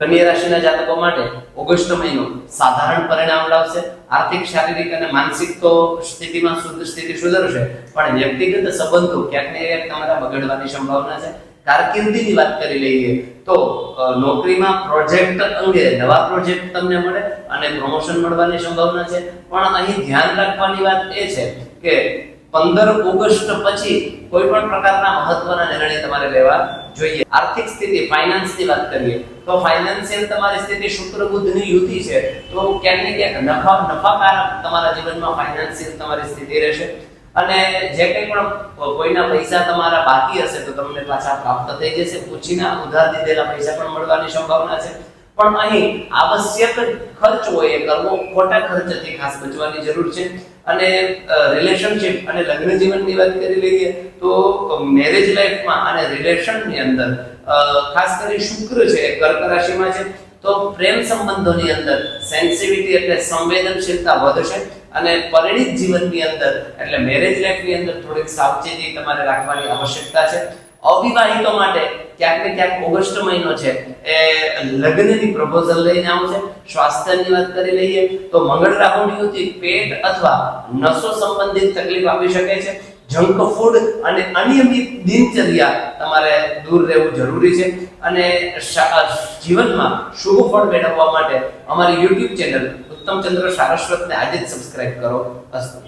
કન્યા રાશિના જાતકો માટે ઓગસ્ટ મહિનો સાધારણ પરિણામ લાવશે. આર્થિક, શારીરિક અને માનસિક તો સ્થિતિમાં શુદ્ધ સ્થિતિ સુધરશે, પણ વ્યક્તિગત સંબંધો ક્યાંક ને ક્યાંક તમારા બગડવાની સંભાવના છે. કારકિર્દીની વાત કરી લઈએ તો નોકરીમાં પ્રોજેક્ટ અંગે નવા પ્રોજેક્ટ તમને મળે અને પ્રમોશન મળવાની સંભાવના છે. પણ અહીં ધ્યાન રાખવાની વાત એ છે કે પંદર ઓગસ્ટ પછી કોઈ પણ પ્રકારના મહત્વના નિર્ણય તમારે લેવા જોઈએ. આર્થિક સ્થિતિ, ફાઇનાન્સની વાત કરીએ, તો ફાઇનાન્શિયલ તમારી સ્થિતિ શુક્ર, બુધની યુતિ છે, તો ક્યાંક ને ક્યાંક નફા નફાકારક તમારા જીવનમાં ફાઇનાન્શિયલ તમારી સ્થિતિ રહેશે. અને જે કંઈ પણ કોઈના પૈસા તમારા બાકી હશે, તો તમને પાછા પ્રાપ્ત થઈ જશે. પૂછીના ઉધાર દીધેલા પૈસા પણ મળવાની સંભાવના છે. પણ અહીં આવશ્યક ખર્ચ હોય એ કરવો, ખોટા ખર્ચથી ખાસ બચવાની જરૂર છે. અને રિલેશનશિપ અને લગ્ન જીવનની વાત કરી લઈએ તો મેરેજ લાઈફમાં અને રિલેશનની અંદર ખાસ કરી શુક્ર છે કર્ક રાશિમાં છે, તો પ્રેમ સંબંધોની અંદર સેન્સિટિવિટી એટલે સંવેદનશીલતા વધશે અને પરિણિત જીવનની અંદર એટલે મેરેજ લાઈફની અંદર થોડીક સાવચેતી તમારે રાખવાની આવશ્યકતા છે. અવિવાહિતો માટે ક્યાંક ને ક્યાંક ઓગસ્ટ મહિનો છે, એ લગ્નની પ્રપોઝલ લઈને આવશે સ્વાસ્થ્યની વાત કરી લઈએ તો મંગળ રાહુની પેટ અથવા નસો સંબંધિત તકલીફ આપી શકે છે. જંક ફૂડ અને અનિયમિત દિનચર્યા તમારે દૂર રહેવું જરૂરી છે. અને જીવનમાં શુભ ફળ મેળવવા માટે અમારી યુટ્યુબ ચેનલ ઉત્તમ ચંદ્ર સારસ્વતને આજે જ સબસ્ક્રાઇબ કરો. અસ્તુ.